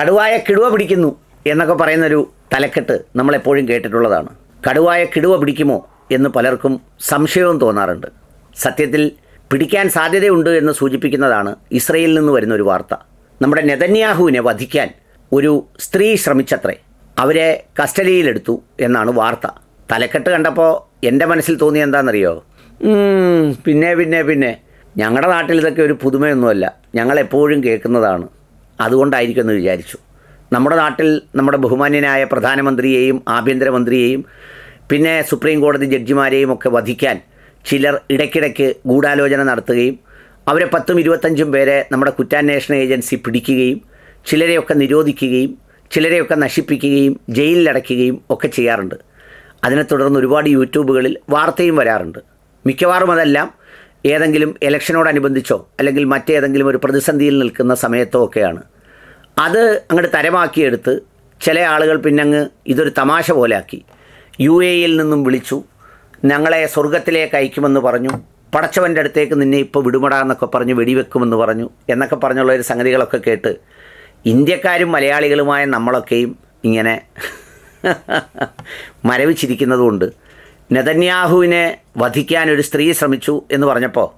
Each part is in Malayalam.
കടുവായ കിടുവ പിടിക്കുന്നു എന്നൊക്കെ പറയുന്നൊരു തലക്കെട്ട് നമ്മളെപ്പോഴും കേട്ടിട്ടുള്ളതാണ്. കടുവായ കിടുവ പിടിക്കുമോ എന്ന് പലർക്കും സംശയവും തോന്നാറുണ്ട്. സത്യത്തിൽ പിടിക്കാൻ സാധ്യതയുണ്ട് എന്ന് സൂചിപ്പിക്കുന്നതാണ് ഇസ്രയേലിൽ നിന്ന് വരുന്ന ഒരു വാർത്ത. നമ്മുടെ നെതന്യാഹുവിനെ വധിക്കാൻ ഒരു സ്ത്രീ ശ്രമിച്ചത്രേ. അവരെ കസ്റ്റഡിയിലെടുത്തു എന്നാണ് വാർത്ത. തലക്കെട്ട് കണ്ടപ്പോൾ എന്റെ മനസ്സിൽ തോന്നി എന്താണെന്നറിയോ? പിന്നെ പിന്നെ പിന്നെ. ഞങ്ങളുടെ നാട്ടിൽ ഇതൊക്കെ ഒരു പുതുമയൊന്നുമല്ല. ഞങ്ങൾ എപ്പോഴും കേൾക്കുന്നതാണ്. അതുകൊണ്ടായിരിക്കുമെന്ന് വിചാരിച്ചു. നമ്മുടെ നാട്ടിൽ നമ്മുടെ ബഹുമാന്യനായ പ്രധാനമന്ത്രിയെയും ആഭ്യന്തരമന്ത്രിയെയും പിന്നെ സുപ്രീം കോടതി ജഡ്ജിമാരെയും ഒക്കെ വധിക്കാൻ ചിലർ ഇടയ്ക്കിടയ്ക്ക് ഗൂഢാലോചന നടത്തുകയും അവരെ പത്തും ഇരുപത്തഞ്ചും പേരെ നമ്മുടെ കുറ്റാന്വേഷണ ഏജൻസി പിടിക്കുകയും ചിലരെയൊക്കെ നിരോധിക്കുകയും ചിലരെയൊക്കെ നശിപ്പിക്കുകയും ജയിലിലടയ്ക്കുകയും ഒക്കെ ചെയ്യാറുണ്ട്. അതിനെ തുടർന്ന് ഒരുപാട് യൂട്യൂബുകളിൽ വാർത്തയും വരാറുണ്ട്. മിക്കവാറും അതെല്ലാം ഏതെങ്കിലും ഇലക്ഷനോടനുബന്ധിച്ചോ അല്ലെങ്കിൽ മറ്റേതെങ്കിലും ഒരു പ്രതിസന്ധിയിൽ നിൽക്കുന്ന സമയത്തോ ഒക്കെയാണ്. അത് അങ്ങോട്ട് തരമാക്കിയെടുത്ത് ചില ആളുകൾ പിന്നങ്ങ് ഇതൊരു തമാശ പോലാക്കി. യു എ യിൽ നിന്നും വിളിച്ചു. ഞങ്ങളെ സ്വർഗത്തിലേക്ക് അയക്കുമെന്ന് പറഞ്ഞു. പടച്ചവന്റെ അടുത്തേക്ക് നിന്നെ ഇപ്പോൾ വിടുമടാ എന്നൊക്കെ പറഞ്ഞ് വെടിവെക്കുമെന്ന് പറഞ്ഞു എന്നൊക്കെ പറഞ്ഞുള്ള ഒരു സംഗതികളൊക്കെ കേട്ട് ഇന്ത്യക്കാരും മലയാളികളുമായ നമ്മളൊക്കെയും ഇങ്ങനെ മരവിച്ചിരിക്കുന്നതുകൊണ്ട് നെതന്യാഹുവിനെ വധിക്കാൻ ഒരു സ്ത്രീ ശ്രമിച്ചു എന്ന് പറഞ്ഞപ്പോൾ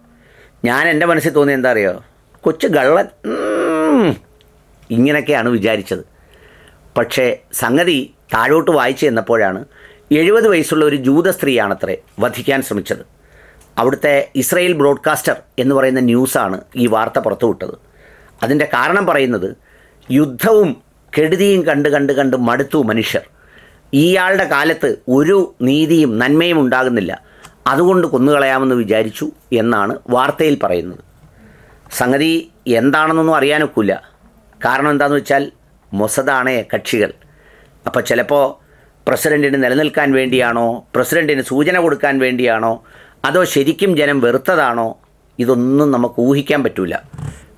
ഞാൻ എന്റെ മനസ്സിൽ തോന്നി എന്താ അറിയോ? കൊച്ചു ഗള്ളൻ ഇങ്ങനെയൊക്കെയാണ് വിചാരിച്ചത്. പക്ഷേ സംഗതി താഴോട്ട് വായിച്ചു ചെന്നപ്പോഴാണ് എഴുപത് വയസ്സുള്ള ഒരു ജൂത സ്ത്രീയാണത്രേ വധിക്കാൻ ശ്രമിച്ചത്. അവിടുത്തെ ഇസ്രയേൽ ബ്രോഡ്കാസ്റ്റർ എന്ന് പറയുന്ന ന്യൂസാണ് ഈ വാർത്ത പുറത്തുവിട്ടത് അതിന്റെ കാരണം പറയുന്നത് യുദ്ധവും കെടുതിയും കണ്ട് കണ്ട് കണ്ട് മടുത്തു മനുഷ്യർ. ഇയാളുടെ കാലത്ത് ഒരു നീതിയും നന്മയും ഉണ്ടാകുന്നില്ല. അതുകൊണ്ട് കൊന്നുകളയാമെന്ന് വിചാരിച്ചു എന്നാണ് വാർത്തയിൽ പറയുന്നത്. സംഗതി എന്താണെന്നൊന്നും അറിയാനൊക്കില്ല കാരണം എന്താണെന്ന് വെച്ചാൽ മൊസദാണ് കക്ഷികൾ. അപ്പോൾ ചിലപ്പോൾ പ്രസിഡന്റിന് നിലനിൽക്കാൻ വേണ്ടിയാണോ പ്രസിഡന്റിന് സൂചന കൊടുക്കാൻ വേണ്ടിയാണോ അതോ ശരിക്കും ജനം വെറുത്തതാണോ ഇതൊന്നും നമുക്ക് ഊഹിക്കാൻ പറ്റില്ല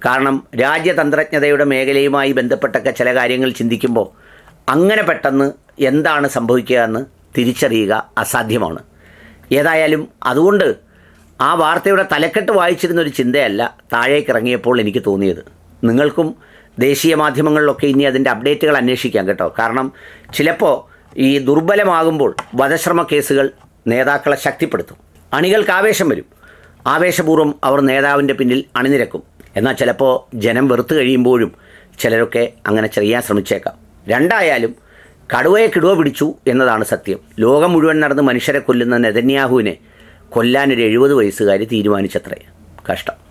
കാരണം രാജ്യതന്ത്രജ്ഞതയുടെ മേഖലയുമായി ബന്ധപ്പെട്ടൊക്കെ ചില കാര്യങ്ങൾ ചിന്തിക്കുമ്പോൾ അങ്ങനെ പെട്ടെന്ന് എന്താണ് സംഭവിക്കുക എന്ന് തിരിച്ചറിയുക അസാധ്യമാണ്. ഏതായാലും അതുകൊണ്ട് ആ വാർത്തയുടെ തലക്കെട്ട് വായിച്ചിരുന്ന ഒരു ചിന്തയല്ല താഴേക്ക് ഇറങ്ങിയപ്പോൾ എനിക്ക് തോന്നിയത്. നിങ്ങൾക്കും ദേശീയ മാധ്യമങ്ങളിലൊക്കെ ഇനി അതിന്റെ അപ്ഡേറ്റുകൾ അന്വേഷിക്കാം കേട്ടോ. കാരണം ചിലപ്പോൾ ഈ ദുർബലമാകുമ്പോൾ വധശ്രമ കേസുകൾ നേതാക്കളെ ശക്തിപ്പെടുത്തും. അണികൾക്ക് ആവേശം വരും. ആവേശപൂർവം അവർ നേതാവിന്റെ പിന്നിൽ അണിനിരക്കും. എന്നാൽ ചിലപ്പോൾ ജനം വെറുത്തു കഴിയുമ്പോഴും ചിലരൊക്കെ അങ്ങനെ ചെയ്യാൻ ശ്രമിച്ചേക്കാം. രണ്ടായാലും കടുവയെ കിടുവ പിടിച്ചു എന്നതാണ് സത്യം. ലോകം മുഴുവൻ നടന്ന് മനുഷ്യരെ കൊല്ലുന്ന നെതന്യാഹുവിനെ കൊല്ലാനൊരു എഴുപത് വയസ്സുകാരി തീരുമാനിച്ചത്രേ. കഷ്ടം.